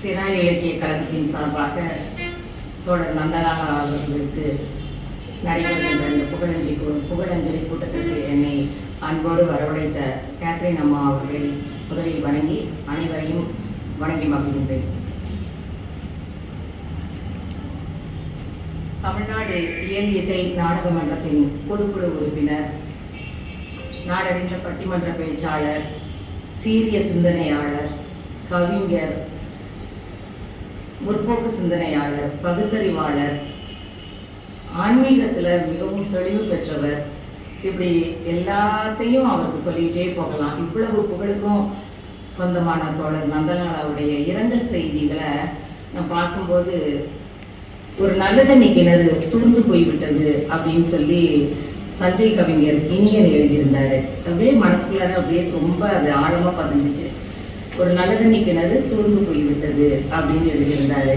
சிறார் இலக்கிய கழகத்தின் சார்பாக தோழர் நந்தலாக அவர்களுக்கு நடைபெறுகின்ற இந்த புகழஞ்சலி கூ- புகழஞ்சலி கூட்டத்திற்கு என்னை அன்போடு வரவழைத்த கேத்ரின் அம்மா அவர்களை முதலில் வணங்கி அனைவரையும் வணங்கி மகிழ்கின்றேன். தமிழ்நாடு இயல் இசை நாடக மன்றத்தின் பொதுக்குழு உறுப்பினர் நாடறிந்த பட்டிமன்ற பேச்சாளர் சீரிய சிந்தனையாளர் கவிஞர் முற்போக்கு சிந்தனையாளர் பகுத்தறிவாளர் ஆன்மீகத்தில் மிகவும் தெளிவு பெற்றவர். இப்படி எல்லாத்தையும் அவருக்கு சொல்லிக்கிட்டே போகலாம். இவ்வளவு புகழுக்கும் சொந்தமான தோழர் நந்தனாலாவுடைய இரங்கல் செய்திகளை நான் பார்க்கும்போது ஒரு நல்லதண்ணி கிணறு தூர்ந்து போய்விட்டது அப்படின்னு சொல்லி தஞ்சை கவிஞர் இனியன் எழுதியிருந்தாரு. அப்படியே மனசுக்குள்ளார அப்படியே ரொம்ப அது ஆழமா பதிஞ்சிச்சு. ஒரு நல்லதண்ணி கிணறு தூர்ந்து போய்விட்டது அப்படின்னு எழுதியிருந்தாரு.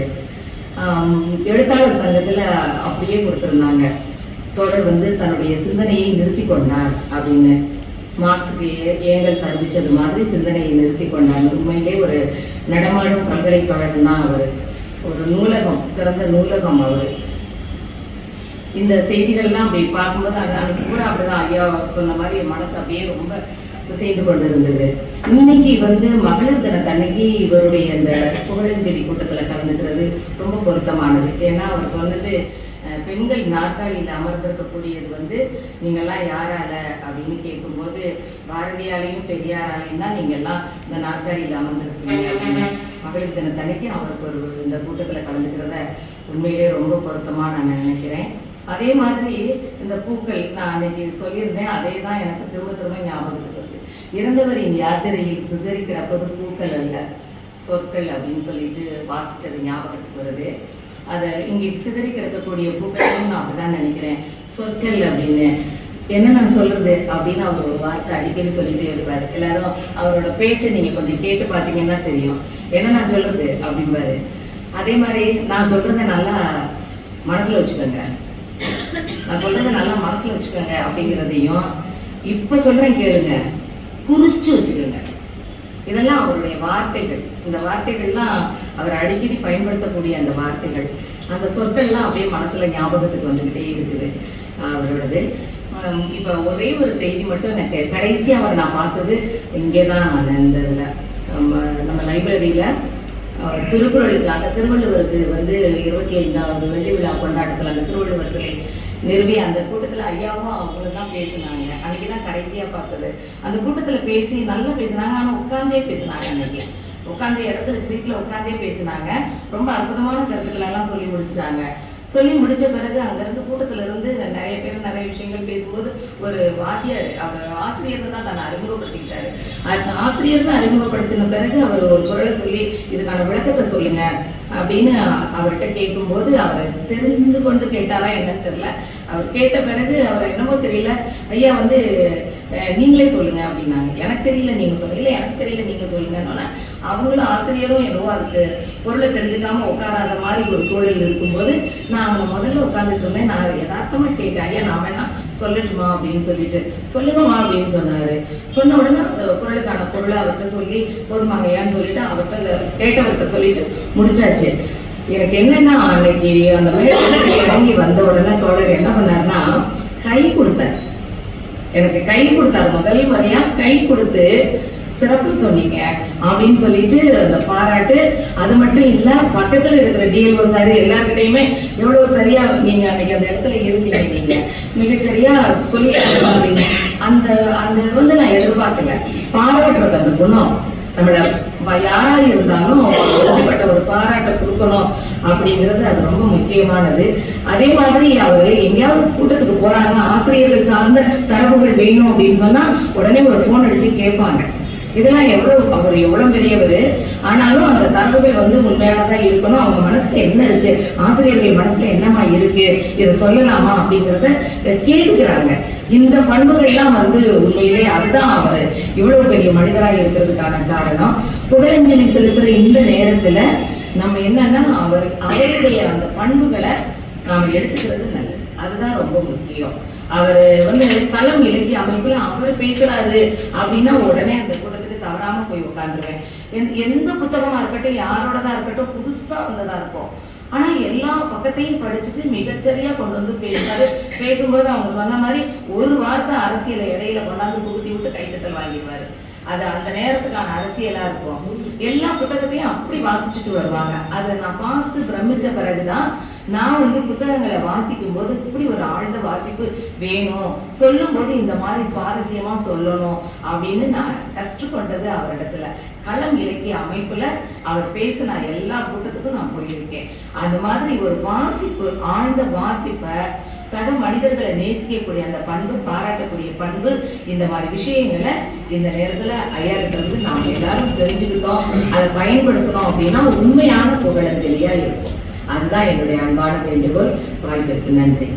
எழுத்தாளர் சங்கத்தில் அப்படியே கொடுத்துருந்தாங்க. தொடர் வந்து தன்னுடைய சிந்தனையை நிறுத்தி கொண்டார் அப்படின்னு. மார்க்ஸுக்கு ஏ- ஏங்கல் சந்திச்சது மாதிரி சிந்தனையை நிறுத்தி கொண்டார். உண்மையிலே ஒரு நடமாடும் பல்கலைக்கழகம் தான் அவர். ஒரு நூலகம் சிறந்த நூலகம் அவர். இந்த செய்திகள்லாம் அப்படி பார்க்கும்போது அது அன்னைக்கு கூட அப்படிதான் ஐயா சொன்ன மாதிரி என் மனசு அப்படியே ரொம்ப செய்து கொண்டு இருந்தது இன்னைக்கு வந்து மகளிர் தினத்தன்னைக்கு இவருடைய இந்த புகழஞ்செடி கூட்டத்தில் கலந்துக்கிறது ரொம்ப பொருத்தமானது. ஏன்னா அவர் சொன்னது பெண்கள் நாற்காலியில் அமர்ந்திருக்கக்கூடியது வந்து நீங்கள்லாம் யாரால அப்படின்னு கேட்கும்போது பாரதியாலையும் பெரியாராலையும் தான் நீங்கள்லாம் இந்த நாற்காலியில் அமர்ந்திருக்கீங்க அப்படின்னு. மகளிர் தினத்தன்னைக்கு அவருக்கு ஒரு இந்த கூட்டத்தில் கலந்துக்கிறத உண்மையிலே ரொம்ப பொருத்தமாக நான் நினைக்கிறேன். அதே மாதிரி இந்த பூக்கள் நான் அன்னைக்கு சொல்லியிருந்தேன் அதே தான் எனக்கு திரும்ப திரும்ப ஞாபகத்துக்கு வருது இறந்தவரின் யாத்திரையில் சிதறி கிடப்பது பூக்கள் அல்ல சொற்கள் அப்படின்னு சொல்லிட்டு வாசித்தது ஞாபகத்துக்கு வருது. அதை இங்கே சிதறி கிடக்கக்கூடிய பூக்களையும் நான் அப்படிதான் நினைக்கிறேன். சொற்கள் அப்படின்னு என்ன நான் சொல்றது அப்படின்னு அவர் ஒரு வார்த்தை அடிக்கடி சொல்லிட்டே இருப்பாரு. எல்லாரும் அவரோட பேச்சை நீங்க கொஞ்சம் கேட்டு பார்த்தீங்கன்னா தெரியும். என்ன நான் சொல்றது அப்படிம்பாரு. அதே மாதிரி நான் சொல்றதை நல்லா மனசுல வச்சுக்கோங்க. நான் சொல்றதை நல்லா மனசுல வச்சுக்கோங்க அப்படிங்கிறதையும் இப்ப சொல்றேன் கேளுங்க. குறிச்சு வச்சுக்கோங்க. இதெல்லாம் அவருடைய வார்த்தைகள். இந்த வார்த்தைகள்லாம் அவர் அடிக்கடி பயன்படுத்தக்கூடிய அந்த வார்த்தைகள். அந்த சொற்கள்லாம் அப்படியே மனசுல ஞாபகத்துக்கு வந்துக்கிட்டே இருக்குது. அவரோடது. இப்போ இப்ப ஒரே ஒரு செய்தி மட்டும் எனக்கு கடைசியா அவர் நான் பார்த்தது இங்கே தான் நான் இந்த இதில் நம்ம நம்ம லைப்ரரியில திருக்குறளுக்காக திருவள்ளுவருக்கு வந்து இருபத்தி ஐந்தாவது வெள்ளி விழா கொண்டாட்டத்தில் அந்த திருவள்ளுவர் சிலை நிறுவி அந்த கூட்டத்தில் ஐயாவும் அவங்களும் தான் பேசினாங்க. அன்றைக்கி தான் கடைசியாக பார்த்தது. அந்த கூட்டத்தில் பேசி நல்லா பேசினாங்க. ஆனால் உட்காந்தே பேசினாங்க அன்றைக்கி உட்காந்த இடத்துல சீட்டில் உட்காந்தே பேசினாங்க. ரொம்ப அற்புதமான கருத்துக்களெல்லாம் சொல்லி முடிச்சிட்டாங்க. சொல்லி முடித்த பிறகு அங்கிருந்து கூட்டத்துல விஷயங்கள் பேசும்போது ஒரு வாத்தியார் அவர் ஆசிரியர் தான் தன்னை அறிமுகப்படுத்திக்கிட்டாரு. அந்த ஆசிரியர்னு அறிமுகப்படுத்தின பிறகு அவர் ஒரு குரலை சொல்லி இதுக்கான விளக்கத்தை சொல்லுங்க அப்படின்னு அவர்கிட்ட கேட்கும்போது அவர் தெரிந்து கொண்டு கேட்டாரா என்னன்னு தெரியல. அவர் கேட்ட பிறகு அவர் என்னமோ தெரியல. ஐயா வந்து நீங்களே சொல்லுங்க அப்படின்னாங்க. எனக்கு தெரியல நீங்க சொல்லுங்க. இல்லை எனக்கு தெரியல நீங்க சொல்லுங்கன்னா அவங்களும் ஆசிரியரும் என்னவோ அதுக்கு பொருளை தெரிஞ்சுக்காம உட்காராத மாதிரி ஒரு சூழல் இருக்கும்போது நான் அவங்க முதல்ல உட்காந்துட்டு இருந்தேன். நான் யதார்த்தமா கேட்டேன் ஐயா நான் வேணா சொல்லட்டுமா? அப்படின்னு சொல்லிட்டு. சொல்லுங்கம்மா அப்படின்னு சொன்னாரு. சொன்ன உடனே அந்த குரலுக்கான பொருளை அவர்கிட்ட சொல்லி போதுமாங்க ஐயான்னு சொல்லிட்டு அவர்கிட்ட கேட்டவர்கிட்ட சொல்லிட்டு முடிச்சாச்சு. எனக்கு என்னன்னா அன்னைக்கு அந்த மேடத்துக்கு இறங்கி வந்த உடனே தோழர் என்ன பண்ணாருன்னா கை கொடுத்தார். எனக்கு கை கொடுத்தாரு. முதல் முறையா கை கொடுத்து சிறப்பு சொன்னீங்க அப்படின்னு சொல்லிட்டு அந்த பாராட்டு. அது மட்டும் இல்ல பக்கத்துல இருக்கிற டிஎல்ஓ சார் எல்லாருக்கிட்டையுமே எவ்வளவு சரியா நீங்க அன்னைக்கு அந்த இடத்துல இருந்தீங்க நீங்க. மிகச்சரியா சொல்லி அந்த அந்த இது வந்து நான் எதிர்பார்க்கல. பாராட்டுறது அந்த குணம். நம்மள யார் யாரா இருந்தாலும் அப்படிப்பட்ட ஒரு பாராட்டை கொடுக்கணும் அப்படிங்கிறது அது ரொம்ப முக்கியமானது. அதே மாதிரி அவர் எங்கேயாவது கூட்டத்துக்கு போறாங்க ஆசிரியர்கள் சார்ந்த தரவுகள் வேணும் அப்படின்னு சொன்னா உடனே ஒரு ஃபோன் அடிச்சு கேட்பாங்க. இதெல்லாம் எவ்வளோ அவர் எவ்வளோ பெரியவர்? ஆனாலும் அந்த தரவுகள் வந்து உண்மையானதா இருக்கணும். அவங்க மனசுல என்ன இருக்கு? ஆசிரியர்கள் மனசுல என்னமா இருக்கு? இதை சொல்லலாமா அப்படிங்கிறத கேட்டுக்கிறாங்க. இந்த பண்புகள்லாம் வந்து உண்மையிலே அதுதான் அவர். இவ்வளவு பெரிய மனிதராக இருக்கிறதுக்கான காரணம். புகழஞ்சலி செலுத்துற இந்த நேரத்துல நம்ம என்னன்னா அவர் அவருடைய அந்த பண்புகளை நாம் எடுத்துக்கிறது நல்லது. அதுதான் ரொம்ப முக்கியம். அவர் வந்து களம் இலக்கிய அமைப்புல அவர் பேசுறாரு அப்படின்னா உடனே அந்த கூட்டத்துக்கு தவறாம போய் உட்காந்துருவேன். எந்த- எந்த புத்தகமா இருக்கட்டும் யாரோடதா இருக்கட்டும் புதுசா வந்ததா இருக்கும். ஆனா எல்லா பக்கத்தையும் படிச்சுட்டு மிகச்சரியா கொண்டு வந்து பேசுறாரு. பேசும்போது அவங்க சொன்ன மாதிரி ஒரு வார்த்தை அரசியலை இடையில கொண்டாந்து புகுத்தி விட்டு கைத்தட்டல் வாங்கிடுவாரு. அது அந்த நேரத்துக்கான அரசியலா இருக்கும். எல்லா புத்தகத்தையும் அப்படி வாசிச்சுட்டு வருவாங்க. அதை நான் பார்த்து பிரமிச்ச பிறகுதான் நான் வந்து புத்தகங்களை வாசிக்கும் போது இப்படி ஒரு ஆழ்ந்த வாசிப்பு வேணும். சொல்லும் போது இந்த மாதிரி சுவாரஸ்யமா சொல்லணும் அப்படின்னு நான் கற்றுக்கொண்டது அவரிடத்துல. களம் இலக்கிய அமைப்புல அவர் பேசின எல்லா கூட்டத்துக்கும் நான் போயிருக்கேன். அந்த மாதிரி ஒரு வாசிப்பு ஆழ்ந்த வாசிப்பை சக மனிதர்களை நேசிக்கக்கூடிய அந்த பண்பு பாராட்டக்கூடிய பண்பு இந்த மாதிரி விஷயங்களை இந்த நேரத்துல ஐயா நாம் நாம எல்லாரும் தெரிஞ்சுக்கிட்டோம் அதை பயன்படுத்தணும் அப்படின்னா உண்மையான புகழஞ்சலியாக இருக்கும். அதுதான் என்னுடைய அன்பான வேண்டுகோள். வாய்ப்பிற்கு நன்றி.